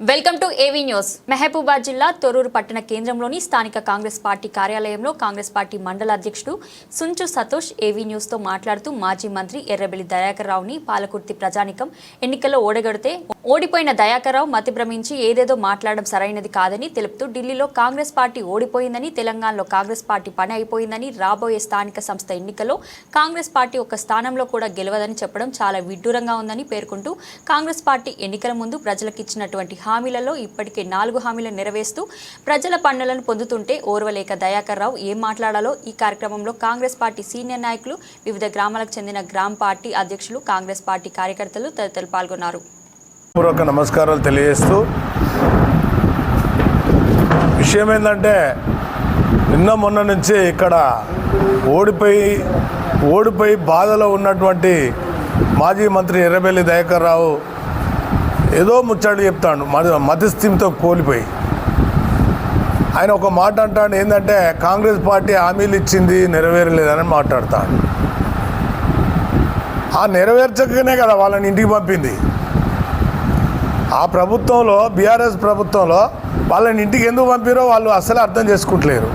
Welcome to AV news Mahabubabad జిల్లా తొరూరు పట్టణ కేంద్రంలోని స్థానిక కాంగ్రెస్ పార్టీ కార్యాలయంలో కాంగ్రెస్ పార్టీ మండల అధ్యక్షుడు సుంచు సతోష్ ఏవీ న్యూస్తో మాట్లాడుతూ మాజీ మంత్రి ఎర్రబెల్లి దయాకర్రావుని పాలకుర్తి ప్రజానికం ఎన్నికల్లో ఓడగడితే ఓడిపోయిన దయాకర్రావు మతిభ్రమించి మతి భ్రమించి ఏదేదో మాట్లాడడం సరైనది కాదని తెలుపుతూ ఢిల్లీలో కాంగ్రెస్ పార్టీ ఓడిపోయిందని తెలంగాణలో కాంగ్రెస్ పార్టీ పని అయిపోయిందని రాబోయే స్థానిక సంస్థ ఎన్నికల్లో కాంగ్రెస్ పార్టీ ఒక స్థానంలో కూడా గెలవదని చెప్పడం చాలా విడ్డూరంగా ఉందని పేర్కొంటూ కాంగ్రెస్ పార్టీ ఎన్నికల ముందు ప్రజలకు ఇచ్చినటువంటి హామీలలో ఇప్పటికే నాలుగు హామీలను నెరవేరుస్తూ ప్రజల పన్నులను పొందుతుంటే ఓర్వలేక దయాకర్ రావు ఏం మాట్లాడాలో ఈ కార్యక్రమంలో కాంగ్రెస్ పార్టీ సీనియర్ నాయకులు వివిధ గ్రామాలకు చెందిన గ్రామ పార్టీ అధ్యక్షులు కాంగ్రెస్ పార్టీ కార్యకర్తలు తదితరులు పాల్గొన్నారు. పూర్వక నమస్కారాలు తెలియజేస్తూ విషయం ఏంటంటే నిన్న మొన్న నుంచి ఇక్కడ ఓడిపోయి ఓడిపోయి బాధలో ఉన్నటువంటి మాజీ మంత్రి ఎర్రబెల్లి దయాకర్ రావు ఏదో ముచ్చట్లు చెప్తాడు. మతి మతిస్థిమితో కోల్పోయి. ఆయన ఒక మాట అంటాడు ఏంటంటే కాంగ్రెస్ పార్టీ హామీలు ఇచ్చింది నెరవేరలేదని మాట్లాడతాడు. ఆ నెరవేర్చకనే కదా వాళ్ళని ఇంటికి పంపింది. ఆ ప్రభుత్వంలో బీఆర్ఎస్ ప్రభుత్వంలో వాళ్ళని ఇంటికి ఎందుకు పంపిరో వాళ్ళు అసలు అర్థం చేసుకుంటలేరు.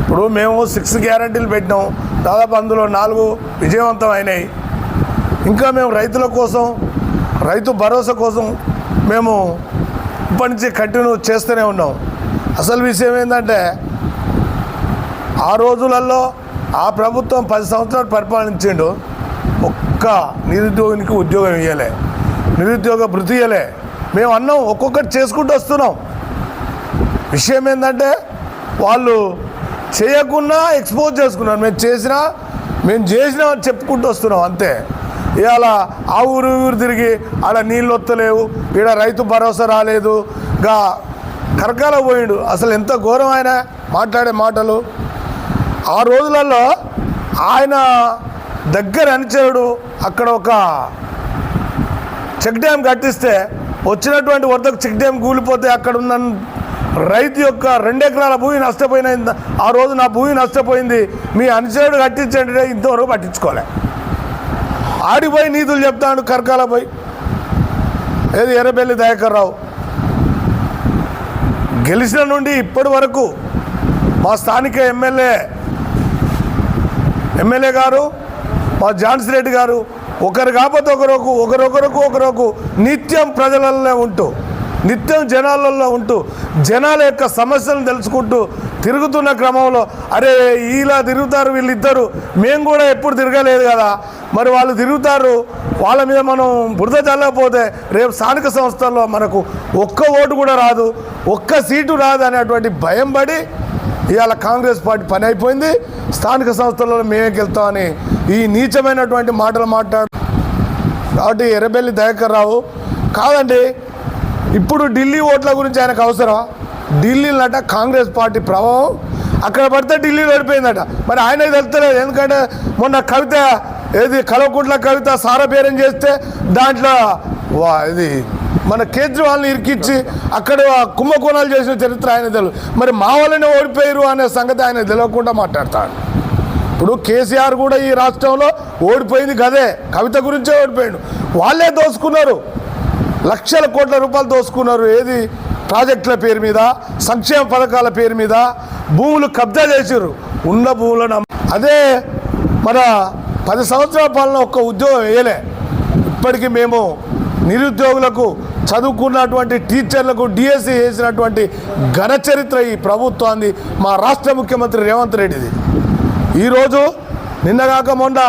ఇప్పుడు మేము సిక్స్ గ్యారంటీలు పెట్టినాం. దాదాపు అందులో నాలుగు విజయవంతం అయినాయి. ఇంకా మేము రైతుల కోసం రైతు భరోసా కోసం మేము ఇప్పటి నుంచి కంటిన్యూ చేస్తూనే ఉన్నాం. అసలు విషయం ఏంటంటే ఆ రోజులలో ఆ ప్రభుత్వం పది సంవత్సరాలు పరిపాలించిండు. ఒక్క నిరుద్యోగినికి ఉద్యోగం ఇవ్వలే నిరుద్యోగ భృతి ఇవ్వలే మేము అన్నాం ఒక్కొక్కటి చేసుకుంటూ వస్తున్నాం. విషయం ఏంటంటే వాళ్ళు చేయకుండా ఎక్స్పోజ్ చేసుకున్నారు. మేము చేసినా మేము చేసినా చెప్పుకుంటూ వస్తున్నాం అంతే. ఇవాళ ఆ ఊరు ఊరు తిరిగి ఆడ నీళ్ళు వస్తలేవు ఈడ రైతు భరోసా రాలేదు. గా కరకాల పోయిండు. అసలు ఎంత ఘోరం ఆయన మాట్లాడే మాటలు. ఆ రోజులలో ఆయన దగ్గర అనుచరుడు అక్కడ ఒక చెక్ డ్యామ్ కట్టిస్తే వచ్చినటువంటి వరదకు చెక్ డ్యామ్ కూలిపోతే అక్కడ ఉన్న రైతు యొక్క రెండు ఎకరాల భూమి నష్టపోయిన ఆ రోజు నా భూమి నష్టపోయింది. మీ అనుచరుడు కట్టించండి. ఇంతవరకు పట్టించుకోలే. ఆడిపోయి నీతులు చెప్తాడు కర్కాలపై పోయి. ఏది ఎర్రబెల్లి దయాకర్ రావు గెలిచిన నుండి ఇప్పటి వరకు మా స్థానిక ఎమ్మెల్యే ఎమ్మెల్యే గారు మా ఝాన్సీ రెడ్డి గారు ఒకరు కాకపోతే ఒకరొక ఒకరొకరకు ఒకరొక నిత్యం ప్రజలలో ఉంటూ నిత్యం జనాలలో ఉంటూ జనాల యొక్క సమస్యలను తెలుసుకుంటూ తిరుగుతున్న క్రమంలో అరే ఇలా తిరుగుతారు వీళ్ళిద్దరు మేము కూడా ఎప్పుడు తిరగలేదు కదా. మరి వాళ్ళు తిరుగుతారు వాళ్ళ మీద మనం బురద చల్లకపోతే రేపు స్థానిక సంస్థల్లో మనకు ఒక్క ఓటు కూడా రాదు ఒక్క సీటు రాదు అనేటువంటి భయం పడి ఇవాళ కాంగ్రెస్ పార్టీ పని అయిపోయింది. స్థానిక సంస్థలలో మేమే గెలుస్తామని ఈ నీచమైనటువంటి మాటలు మాట్లాడు కాబట్టి ఎర్రబెల్లి దయాకర్ రావు కాదండి ఇప్పుడు ఢిల్లీ ఓట్ల గురించి ఆయనకు అవసరం ఢిల్లీలట కాంగ్రెస్ పార్టీ ప్రభావం అక్కడ పడితే ఢిల్లీలో ఓడిపోయిందట. మరి ఆయనకు తెలుస్తలేదు ఎందుకంటే మొన్న కవిత ఏది కలవకుంట్ల కవిత సారపేరం చేస్తే దాంట్లో వా ఇది మన కేజ్రీవాల్ని ఇరికిచ్చి అక్కడ కుంభకోణాలు చేసిన చరిత్ర ఆయన తెలియదు మరి మా వాళ్ళనే ఓడిపోయారు అనే సంగతి ఆయన తెలియకుండా మాట్లాడతాడు. ఇప్పుడు కేసీఆర్ కూడా ఈ రాష్ట్రంలో ఓడిపోయింది గదే కవిత గురించే ఓడిపోయాడు. వాళ్ళే దోసుకున్నారు. లక్షల కోట్ల రూపాయలు దోసుకున్నారు ఏది? ప్రాజెక్టుల పేరు మీద సంక్షేమ పథకాల పేరు మీద భూములు కబ్జా చేసారు ఉన్న భూములను అదే మన పది సంవత్సరాల పాలన ఒక్క ఉద్యోగం వేయలే. ఇప్పటికీ మేము నిరుద్యోగులకు చదువుకున్నటువంటి టీచర్లకు డిఎస్సి చేసినటువంటి ఘన చరిత్ర ఈ ప్రభుత్వాన్ని మా రాష్ట్ర ముఖ్యమంత్రి రేవంత్ రెడ్డిది. ఈరోజు నిన్నగాక మొండ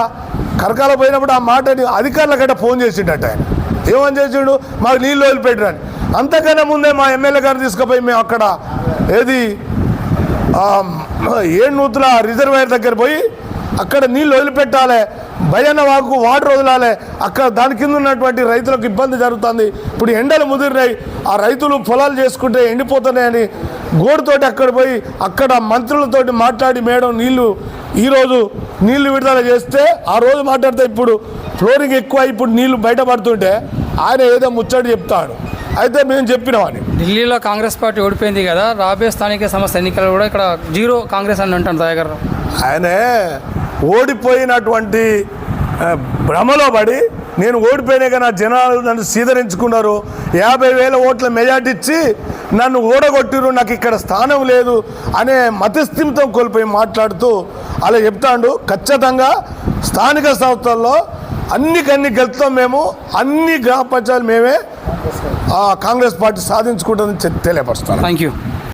కరకాల పోయినప్పుడు ఆ మాటని అధికారులకంటే ఫోన్ చేసిండట ఆయన. ఏమని చేసిండు? మాకు నీళ్ళు వదిలిపెట్టరని అంతకన్నా ముందే మా ఎమ్మెల్యే గారిని తీసుకుపోయి మేము అక్కడ ఏది ఏడు నూతుల రిజర్వాయర్ దగ్గర పోయి అక్కడ నీళ్ళు వదిలిపెట్టాలి. భయన్న వాకు వాటర్ వదలాలి. అక్కడ దాని కింద ఉన్నటువంటి రైతులకు ఇబ్బంది జరుగుతుంది. ఇప్పుడు ఎండలు ముదిరినాయి. ఆ రైతులు పొలాలు చేసుకుంటే ఎండిపోతున్నాయని గోడుతోటి అక్కడ పోయి అక్కడ మంత్రులతోటి మాట్లాడి మేడం నీళ్ళు ఈరోజు నీళ్ళు విడుదల చేస్తే ఆ రోజు మాట్లాడితే ఇప్పుడు ఫ్లోరింగ్ ఎక్కువ ఇప్పుడు నీళ్ళు బయటపడుతుంటే ఆయన ఏదో ముచ్చట చెప్తాడు. అయితే మేము చెప్పినామని ఢిల్లీలో కాంగ్రెస్ పార్టీ ఓడిపోయింది కదా రాబోయే స్థానిక సంస్థ ఎన్నికలు కూడా ఇక్కడ జీరో కాంగ్రెస్ అని అంటాను దయాకర్ రావు. ఆయనే ఓడిపోయినటువంటి భ్రమలో పడి నేను ఓడిపోయినాక నా జనాలు నన్ను సీదరించుకున్నారు. యాభై వేల ఓట్ల మెజార్టీ ఇచ్చి నన్ను ఓడగొట్టిరు నాకు ఇక్కడ స్థానం లేదు అనే మతస్థిమితం కోల్పోయి మాట్లాడుతూ అలా చెప్తాడు. ఖచ్చితంగా స్థానిక సంస్థల్లో అన్నికన్నీ గెలుస్తాం మేము అన్ని గ్రామ పంచాయతీలు మేమే ఆ, కాంగ్రెస్ పార్టీ సాధించుకుంటుందని చె- తెలియపరుస్తాను. Thank you